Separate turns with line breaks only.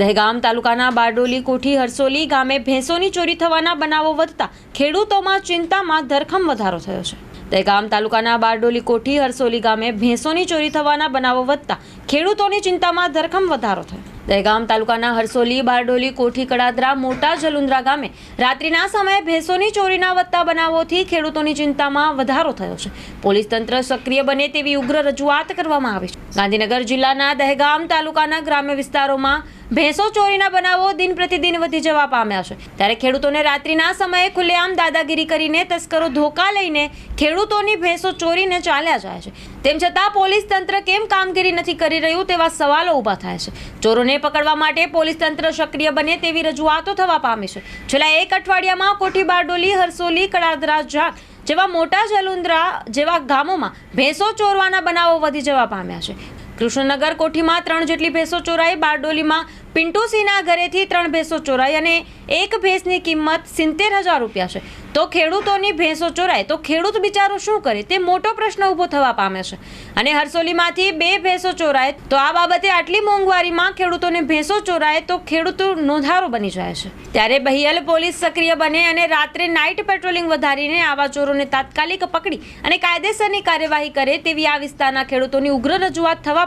દહેગામ તાલુકાના બારડોલી કોઠી હરસોલી ગામે ભેંસોની ચોરી થવાના બનાવો વધતા ખેડૂતોમાં ચિંતામાં ધરખમ વધારો થયો છે. દહેગામ તાલુકાના બારડોલી કોઠી હરસોલી ગામે ભેંસોની ચોરી થવાના બનાવો વધતા ખેડૂતોની ચિંતામાં ધરખમ વધારો થયો. દહેગામ તાલુકાના હરસોલી, બારડોલી, કોઠી, કડાદરા, મોટા જલુંદ્રા ગામે રાત્રિના સમયે ભેંસોની ચોરીના વધતા બનાવોથી ખેડૂતોની ચિંતામાં વધારો થયો છે. પોલીસ તંત્ર સક્રિય બને તેવી ઉગ્ર રજૂઆત કરવામાં આવી છે. ગાંધીનગર જિલ્લાના દહેગામ તાલુકાના ગ્રામ્ય વિસ્તારોમાં ભેંસો ચોરીના બનાવો દિન પ્રતિદિન વધી જવા પામ્યા છે. ત્યારે ખેડૂતોને રાત્રિના સમયે ખુલ્લેઆમ દાદાગીરી કરીને તસ્કરો ધોકા લઈને ખેડૂતોની ભેંસો ચોરીને ચાલ્યા જાય છે. તેમ છતાં પોલીસ તંત્ર કેમ કામગીરી નથી કરી રહ્યું તેવા સવાલો ઊભા થાય છે. ચોરોને પકડવા માટે પોલીસ તંત્ર સક્રિય બને તેવી રજૂઆતો થવા પામી છે. છેલ્લા એક અઠવાડિયામાં કોઠી બારડોલી હરસોલી કડાદરા જાગ જેવા મોટા જલુંદ્રા જેવા ગામોમાં ભેંસો ચોરવાના બનાવો વધી જવા પામ્યા છે. કૃષ્ણનગર કોઠીમાં ત્રણ જેટલી ભેંસો ચોરાઈ, બારડોલીમાં પિન્ટુસિંહના ઘરેથી ત્રણ ભેંસો ચોરાઈ અને એક ભેંસની કિંમત સિત્તેર હજાર રૂપિયા છે. તો ખેડૂતોની ભેંસો ચોરાય, તો ખેડૂત બિચારો શું કરે? તે મોટો પ્રશ્ન ઊભો થવા પામે છે. અને હરસોલીમાંથી બે ભેંસો ચોરાય, તો આ બાબતે આટલી મોંઘવારીમાં ખેડૂતોને ભેંસો ચોરાય, તો ખેડૂતો નોંધારો બની જાય છે. ત્યારે બહિયલ પોલીસ સક્રિય બને અને રાત્રે નાઇટ પેટ્રોલિંગ વધારીને આવા ચોરોને તાત્કાલિક પકડી અને કાયદેસરની કાર્યવાહી કરે તેવી આ વિસ્તારના ખેડૂતોની ઉગ્ર રજૂઆત થવા